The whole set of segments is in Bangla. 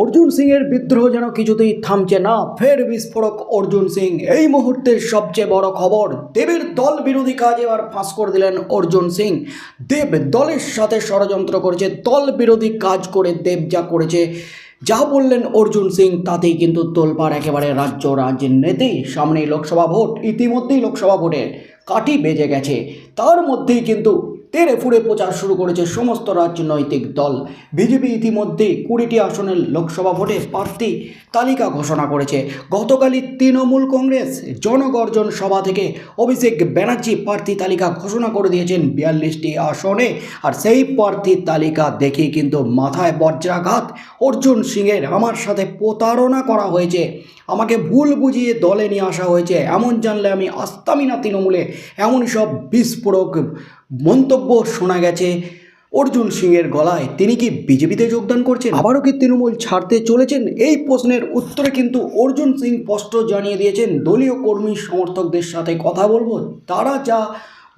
অর্জুন সিং এর বিদ্রোহ যেন কিছুতেই থামছে না, ফের বিস্ফোরক অর্জুন সিং। এই মুহূর্তের সবচেয়ে বড় খবর, দেবের দল বিরোধী কাজ এবার ফাঁস করে দিলেন অর্জুন সিং। দেব দলের সাথে ষড়যন্ত্র করেছে, দল বিরোধী কাজ করে দেব যা করেছে। যা বললেন অর্জুন সিং, তাতেই কিন্তু তোলপাড় একেবারে রাজ্য রাজনীতি। সামনেই লোকসভা ভোট, ইতিমধ্যেই লোকসভা ভোটের কাটি বেজে গেছে। তার মধ্যেই কিন্তু তেড়ে ফুড়ে প্রচার শুরু করেছে সমস্ত রাজনৈতিক দল। বিজেপি ইতিমধ্যেই কুড়িটি আসনের লোকসভা ভোটে প্রার্থী তালিকা ঘোষণা করেছে। গতকালই তৃণমূল কংগ্রেস জনগর্জন সভা থেকে অভিষেক ব্যানার্জি প্রার্থী তালিকা ঘোষণা করে দিয়েছেন বিয়াল্লিশটি আসনে। আর সেই প্রার্থীর তালিকা দেখে কিন্তু মাথায় বজ্রাঘাত। অর্জুন সিংয়ের আমার সাথে প্রতারণা করা হয়েছে। আমাকে ভুল বুঝিয়ে দলে নিয়ে আসা হয়েছে। এমন জানলে আমি আসতামই না তৃণমূলে এমন সব বিস্ফোরক মন্তব্য শোনা গেছে। অর্জুন সিংয়ের গলায় তিনি কি বিজেপিতে যোগদান করছেন? আবারও কি তৃণমূল ছাড়তে চলেছেন? এই প্রশ্নের উত্তরে কিন্তু অর্জুন সিং স্পষ্ট জানিয়ে দিয়েছেন, দলীয় কর্মী সমর্থকদের সাথে কথা বলব, তারা যা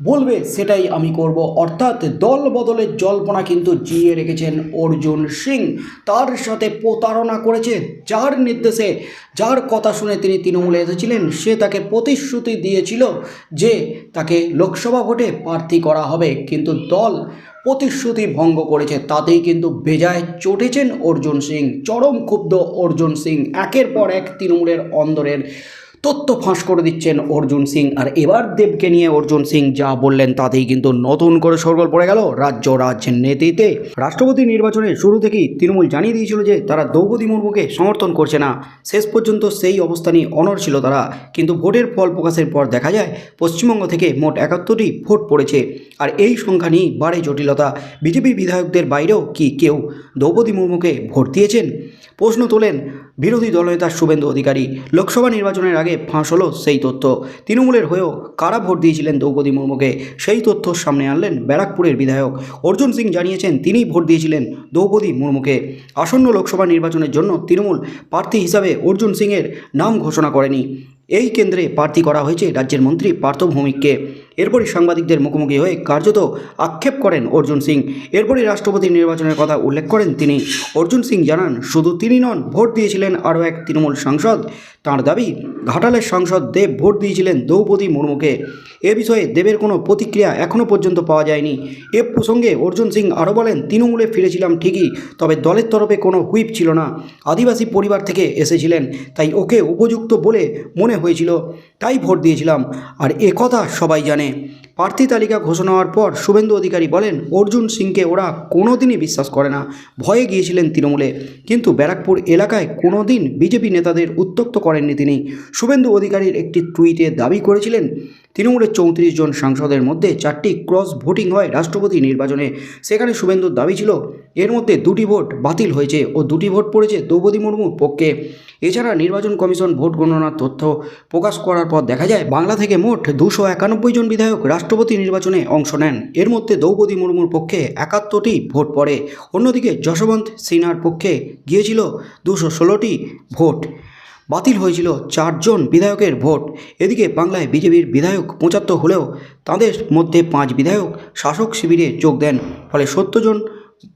বলবে, সেটাই আমি করব। অর্থাৎ দল বদলের জল্পনা কিন্তু জিয়ে রেখেছেন অর্জুন সিং। তার সাথে প্রতারণা করেছে যার নির্দেশে, যার কথা শুনে তিনি তৃণমূলে এসেছিলেন, সে তাকে প্রতিশ্রুতি দিয়েছিল যে তাকে লোকসভা ভোটে প্রার্থী করা হবে। কিন্তু দল প্রতিশ্রুতি ভঙ্গ করেছে, তাতেই কিন্তু বেজায় চটেছেন অর্জুন সিং। চরম ক্ষুব্ধ অর্জুন সিং। একের পর এক তৃণমূলের অন্দরের তথ্য ফাঁস করে দিচ্ছেন অর্জুন সিং। আর এবার দেবকে নিয়ে অর্জুন সিং যা বললেন তাতেই কিন্তু নতুন করে সরগোল পড়ে গেল রাজ্য রাজনীতিতে। রাষ্ট্রপতি নির্বাচনের শুরু থেকেই তৃণমূল জানিয়ে দিয়েছিল যে তারা দ্রৌপদী মুর্মুকে সমর্থন করছে না। শেষ পর্যন্ত সেই অবস্থানই অনর ছিল তারা। কিন্তু ভোটের ফল প্রকাশের পর দেখা যায়, পশ্চিমবঙ্গ থেকে মোট একাত্তরটি ভোট পড়েছে। আর এই সংখ্যা নিয়েই বাড়ে জটিলতা। বিজেপি বিধায়কদের বাইরেও কি কেউ দ্রৌপদী মুর্মুকে ভোট দিয়েছেন? প্রশ্ন তোলেন বিরোধী দলনেতা শুভেন্দু অধিকারী লোকসভা নির্বাচনের আগে ফাঁস হলো সেই তথ্য। তৃণমূলের হয়েও কারা ভোট দিয়েছিলেন দ্রৌপদী মুর্মুকে, সেই তথ্য সামনে আনলেন ব্যারাকপুরের বিধায়ক। অর্জুন সিং জানিয়েছেন, তিনিই ভোট দিয়েছিলেন দ্রৌপদী মুর্মুকে। আসন্ন লোকসভা নির্বাচনের জন্য তৃণমূল প্রার্থী হিসাবে অর্জুন সিংয়ের নাম ঘোষণা করেনি। এই কেন্দ্রে প্রার্থী করা হয়েছে রাজ্যের মন্ত্রী পার্থ ভৌমিককে। এরপরই সাংবাদিকদের মুখোমুখি হয়ে কার্যত আক্ষেপ করেন অর্জুন সিং। এরপরই রাষ্ট্রপতি নির্বাচনের কথা উল্লেখ করেন তিনি। অর্জুন সিং জানান, শুধু তিনি নন, ভোট দিয়েছিলেন আরও এক তৃণমূল সাংসদ। তাঁর দাবি, ঘাটালের সাংসদ দেব ভোট দিয়েছিলেন দ্রৌপদী মুর্মুকে। এ বিষয়ে দেবের কোনো প্রতিক্রিয়া এখনও পর্যন্ত পাওয়া যায়নি। এ প্রসঙ্গে অর্জুন সিং আরও বলেন, তৃণমূলে ফিরেছিলাম ঠিকই, তবে দলের তরফে কোনো হুইপ ছিল না। আদিবাসী পরিবার থেকে এসেছিলেন, তাই ওকে উপযুক্ত বলে মনে হয়েছিল। তাই ভোট দিয়েছিলাম। আর এ কথা সবাই জানে। প্রার্থী তালিকা ঘোষণা হওয়ার পর শুভেন্দু অধিকারী বলেন, অর্জুন সিংকে ওরা কোনো দিনই বিশ্বাস করে না। ভয়ে গিয়েছিলেন তৃণমূলে। কিন্তু ব্যারাকপুর এলাকায় কোনো দিন বিজেপি নেতাদের উত্তক্ত করেননি তিনি। শুভেন্দু অধিকারীর একটি টুইটে দাবি করেছিলেন তৃণমূলের চৌত্রিশ জন সাংসদের মধ্যে চারটি ক্রস ভোটিং হয় রাষ্ট্রপতি নির্বাচনে। সেখানে শুভেন্দুর দাবি ছিল, এর মধ্যে দুটি ভোট বাতিল হয়েছে ও দুটি ভোট পড়েছে দ্রৌপদী মুর্মুর পক্ষে। এছাড়া নির্বাচন কমিশন ভোট গণনার তথ্য প্রকাশ করার পর দেখা যায়, বাংলা থেকে মোট দুশো একানব্বই জন বিধায়ক রাষ্ট্রপতি নির্বাচনে অংশ নেন। এর মধ্যে দ্রৌপদী মুর্মুর পক্ষে একাত্তরটি ভোট পড়ে। অন্যদিকে যশবন্ত সিনহার পক্ষে গিয়েছিল দুশো ষোলোটি ভোট। বাতিল হয়েছিল চারজন বিধায়কের ভোট। এদিকে বাংলায় বিজেপির বিধায়ক পঁচাত্তর হলেও তাদের মধ্যে পাঁচ বিধায়ক শাসক শিবিরে যোগ দেন। ফলে সত্তর জন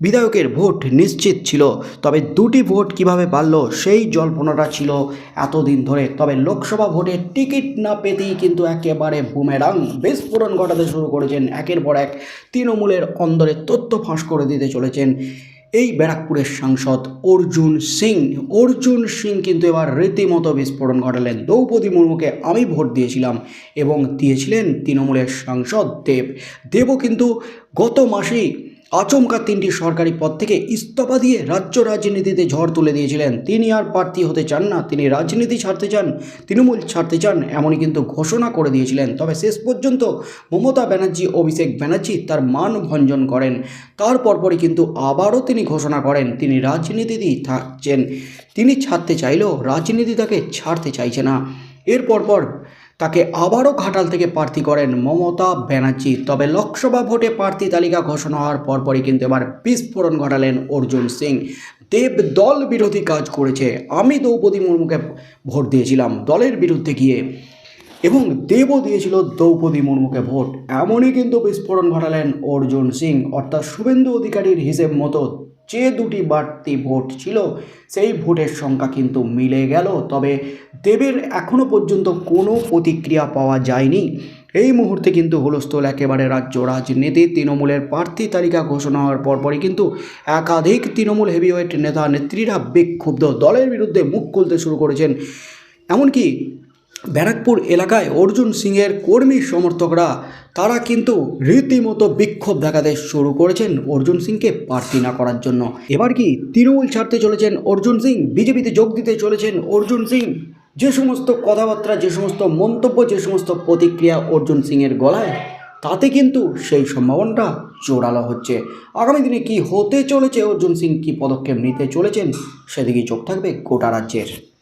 বিধায়কের ভোট নিশ্চিত ছিল। তবে দুটি ভোট কীভাবে বাড়ল সেই জল্পনাটা ছিল এতদিন ধরে। তবে লোকসভা ভোটের টিকিট না পেতেই কিন্তু একেবারে বুমেরাং বিস্ফোরণ ঘটাতে শুরু করেছেন। একের পর এক তৃণমূলের অন্দরে তথ্য ফাঁস করে দিতে চলেছেন এই ব্যারাকপুরের সাংসদ অর্জুন সিং। অর্জুন সিং কিন্তু এবার রীতিমতো বিস্ফোরণ ঘটালেন। দ্রৌপদী মুর্মুকে আমি ভোট দিয়েছিলাম এবং দিয়েছিলেন তৃণমূলের সাংসদ দেব। দেবও কিন্তু গত মাসেই আচমকা তিনটি সরকারি পদ থেকে ইস্তফা দিয়ে রাজ্য রাজনীতিতে ঝড় তুলে দিয়েছিলেন। তিনি আর প্রার্থী হতে চান না। তিনি রাজনীতি ছাড়তে চান, তৃণমূল ছাড়তে চান, এমনই কিন্তু ঘোষণা করে দিয়েছিলেন। তবে শেষ পর্যন্ত মমতা ব্যানার্জি, অভিষেক ব্যানার্জি তার মান ভঞ্জন করেন। তার পরপরই কিন্তু আবারও তিনি ঘোষণা করেন, তিনি রাজনীতিতেই থাকছেন। তিনি ছাড়তে চাইলেও রাজনীতি তাকে ছাড়তে চাইছে না। এর পরপর তাকে আবারও ঘাটাল থেকে প্রার্থী করেন মমতা ব্যানার্জি। তবে লোকসভা ভোটে প্রার্থী তালিকা ঘোষণা হওয়ার পরপরই কিন্তু এবার বিস্ফোরণ ঘটালেন অর্জুন সিং। দেব দল বিরোধী কাজ করেছে। আমি দ্রৌপদী মুর্মুকে ভোট দিয়েছিলাম দলের বিরুদ্ধে গিয়ে। এবং দেবও দিয়েছিল দ্রৌপদী মুর্মুকে ভোট। এমনই কিন্তু বিস্ফোরণ ঘটালেন অর্জুন সিং। অর্থাৎ শুভেন্দু অধিকারীর হিসেব মতো যে দুটি বাড়তি ভোট ছিল, সেই ভোটের সংখ্যা কিন্তু মিলে গেল। তবে দেবের এখনও পর্যন্ত কোনো প্রতিক্রিয়া পাওয়া যায়নি। এই মুহূর্তে কিন্তু হুলস্থল একেবারে রাজ্য রাজনীতি তৃণমূলের প্রার্থী তালিকা ঘোষণা হওয়ার পরপরই কিন্তু একাধিক তৃণমূল হেভিওয়েট নেতা নেত্রীরা বিক্ষুব্ধ। দলের বিরুদ্ধে মুখ খুলতে শুরু করেছেন। এমনকি ব্যারাকপুর এলাকায় অর্জুন সিংয়ের কর্মী সমর্থকরা, তারা কিন্তু রীতিমতো বিক্ষোভ দেখাতে শুরু করেছেন অর্জুন সিংকে প্রার্থী না করার জন্য। এবার কি তৃণমূল ছাড়তে চলেছেন অর্জুন সিং? বিজেপিতে যোগ দিতে চলেছেন অর্জুন সিং? যে সমস্ত কথাবার্তা, যে সমস্ত মন্তব্য, যে সমস্ত প্রতিক্রিয়া অর্জুন সিংয়ের গলায়, তাতে কিন্তু সেই সম্ভাবনাটা জোরালো হচ্ছে। আগামী দিনে কি হতে চলেছে? অর্জুন সিং কি পদক্ষেপ নিতে চলেছেন? সেদিকে চোখ থাকবে গোটা রাজ্যের।